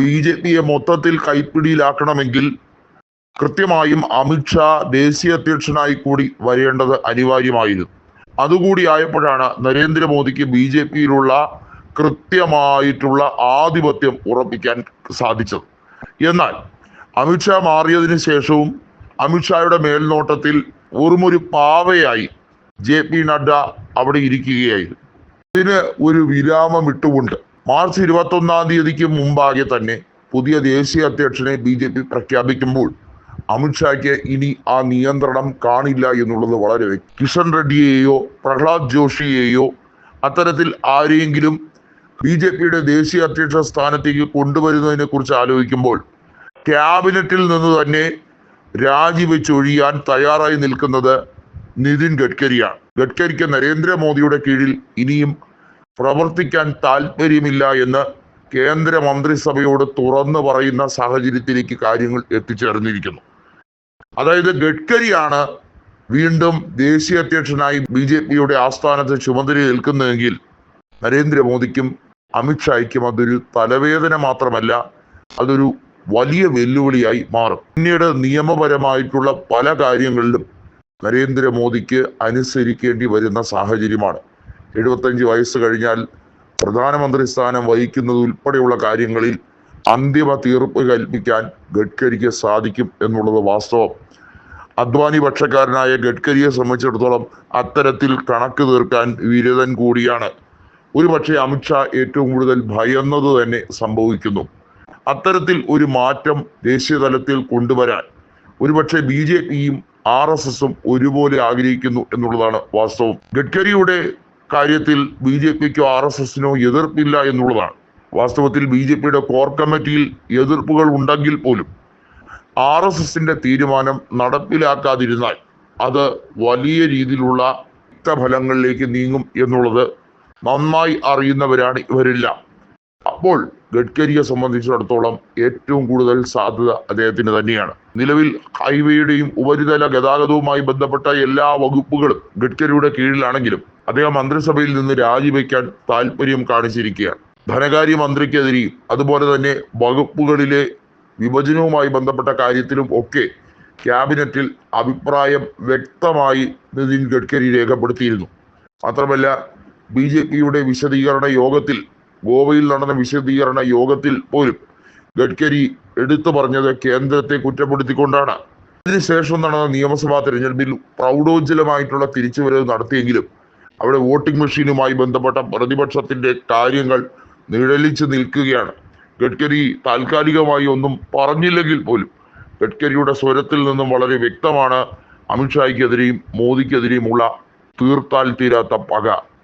B J പിയെ മൊത്തത്തിൽ കൈപ്പിടിയിലാക്കണമെങ്കിൽ കൃത്യമായും അമിത്ഷാ ദേശീയ അധ്യക്ഷനായി കൂടി വരേണ്ടത് അനിവാര്യമായിരുന്നു. അതുകൂടി ആയപ്പോഴാണ് നരേന്ദ്രമോദിക്ക് ബി ജെ പിയിലുള്ള കൃത്യമായിട്ടുള്ള ആധിപത്യം ഉറപ്പിക്കാൻ സാധിച്ചത്. എന്നാൽ അമിത്ഷാ മാറിയതിനു ശേഷവും അമിത്ഷായുടെ മേൽനോട്ടത്തിൽ ഒരുമൊരു പാവയായി ജെ പി നഡ്ഡ അവിടെ ഇരിക്കുകയായിരുന്നു. ഇതിന് ഒരു വിരാമം ഇട്ടുകൊണ്ട് മാർച്ച് ഇരുപത്തി ഒന്നാം തീയതിക്ക് മുമ്പാകെ തന്നെ പുതിയ ദേശീയ അധ്യക്ഷനെ ബി ജെ പി പ്രഖ്യാപിക്കുമ്പോൾ അമിത്ഷായ്ക്ക് ഇനി ആ നിയന്ത്രണം കാണില്ല എന്നുള്ളത് വളരെ കിഷൻ റെഡ്ഡിയെയോ പ്രഹ്ലാദ് ജോഷിയെയോ അത്തരത്തിൽ ആരെയെങ്കിലും ബി ജെ പിയുടെ ദേശീയ അധ്യക്ഷ സ്ഥാനത്തേക്ക് കൊണ്ടുവരുന്നതിനെ കുറിച്ച് ആലോചിക്കുമ്പോൾ ക്യാബിനറ്റിൽ നിന്ന് തന്നെ രാജിവെച്ചൊഴിയാൻ തയ്യാറായി നിൽക്കുന്നത് നിതിൻ ഗഡ്കരിയാണ്. ഗഡ്കരിക്ക് നരേന്ദ്രമോദിയുടെ കീഴിൽ ഇനിയും പ്രവർത്തിക്കാൻ താല്പര്യമില്ല എന്ന് കേന്ദ്ര മന്ത്രിസഭയോട് തുറന്നു പറയുന്ന സാഹചര്യത്തിലേക്ക് കാര്യങ്ങൾ എത്തിച്ചേർന്നിരിക്കുന്നു. അതായത് ഗഡ്കരിയാണ് വീണ്ടും ദേശീയ അധ്യക്ഷനായി ബി ജെ പിയുടെ ആസ്ഥാനത്ത് ചുമതല ഏൽക്കുന്നതെങ്കിൽ നരേന്ദ്രമോദിക്കും അമിത്ഷായ്ക്കും അതൊരു തലവേദന മാത്രമല്ല അതൊരു വലിയ വെല്ലുവിളിയായി മാറും. പിന്നീട് നിയമപരമായിട്ടുള്ള പല കാര്യങ്ങളിലും നരേന്ദ്രമോദിക്ക് അനുസരിക്കേണ്ടി വരുന്ന സാഹചര്യമാണ്. എഴുപത്തഞ്ച് വയസ്സ് കഴിഞ്ഞാൽ പ്രധാനമന്ത്രി സ്ഥാനം വഹിക്കുന്നത് ഉൾപ്പെടെയുള്ള കാര്യങ്ങളിൽ അന്തിമ തീർപ്പ് കൽപ്പിക്കാൻ ഗഡ്കരിക്ക് സാധിക്കും എന്നുള്ളത് വാസ്തവം. അദ്വാനി പക്ഷക്കാരനായ ഗഡ്കരിയെ സംബന്ധിച്ചിടത്തോളം അത്തരത്തിൽ കണക്ക് തീർക്കാൻ വിരുദൻ കൂടിയാണ്. ഒരുപക്ഷെ അമിത്ഷാ ഏറ്റവും കൂടുതൽ ഭയന്നത് തന്നെ സംഭവിക്കുന്നു. അത്തരത്തിൽ ഒരു മാറ്റം ദേശീയ തലത്തിൽ കൊണ്ടുവരാൻ ഒരുപക്ഷെ ബി ജെ പിയും ആർ എസ് എസും ഒരുപോലെ ആഗ്രഹിക്കുന്നു എന്നുള്ളതാണ് വാസ്തവം. ഗഡ്കരിയുടെ കാര്യത്തിൽ ബി ജെ പിക്കോ ആർ എസ് എസിനോ എതിർപ്പില്ല എന്നുള്ളതാണ്. വാസ്തവത്തിൽ ബി ജെ പിയുടെ കോർ കമ്മിറ്റിയിൽ എതിർപ്പുകൾ ഉണ്ടെങ്കിൽ പോലും ആർ എസ് എസിന്റെ തീരുമാനം നടപ്പിലാക്കാതിരുന്നാൽ അത് വലിയ രീതിയിലുള്ള ഫലങ്ങളിലേക്ക് നീങ്ങും എന്നുള്ളത് നന്നായി അറിയുന്നവരാണ് ഇവരെല്ലാം. അപ്പോൾ ഗഡ്കരിയെ സംബന്ധിച്ചിടത്തോളം ഏറ്റവും കൂടുതൽ സാധ്യത അദ്ദേഹത്തിന് തന്നെയാണ്. നിലവിൽ ഹൈവേയുടെയും ഉപരിതല ഗതാഗതവുമായി ബന്ധപ്പെട്ട എല്ലാ വകുപ്പുകളും ഗഡ്കരിയുടെ കീഴിലാണെങ്കിലും അദ്ദേഹം മന്ത്രിസഭയിൽ നിന്ന് രാജിവെക്കാൻ താല്പര്യം കാണിച്ചിരിക്കുകയാണ്. ധനകാര്യ മന്ത്രിക്കെതിരെയും അതുപോലെ തന്നെ വകുപ്പുകളിലെ വിഭജനവുമായി ബന്ധപ്പെട്ട കാര്യത്തിലും ഒക്കെ ക്യാബിനറ്റിൽ അഭിപ്രായം വ്യക്തമായി നിതിൻ ഗഡ്കരി രേഖപ്പെടുത്തിയിരുന്നു. മാത്രമല്ല ബി ജെ പിയുടെ വിശദീകരണ യോഗത്തിൽ ഗോവയിൽ നടന്ന വിശദീകരണ യോഗത്തിൽ പോലും ഗഡ്കരി എടുത്തു പറഞ്ഞത് കേന്ദ്രത്തെ കുറ്റപ്പെടുത്തിക്കൊണ്ടാണ്. അതിനുശേഷം നടന്ന നിയമസഭാ തെരഞ്ഞെടുപ്പിൽ പ്രൗഢോജ്ജലമായിട്ടുള്ള തിരിച്ചുവരവ് നടത്തിയെങ്കിലും അവിടെ വോട്ടിംഗ് മെഷീനുമായി ബന്ധപ്പെട്ട പ്രതിപക്ഷത്തിന്റെ കാര്യങ്ങൾ നിഴലിച്ച് നിൽക്കുകയാണ്. ഗഡ്കരി താൽക്കാലികമായി ഒന്നും പറഞ്ഞില്ലെങ്കിൽ പോലും ഗഡ്കരിയുടെ സ്വരത്തിൽ നിന്നും വളരെ വ്യക്തമാണ് അമിത്ഷായ്ക്കെതിരെയും മോദിക്കെതിരെയുമുള്ള തീർത്താൽ തീരാത്ത പക.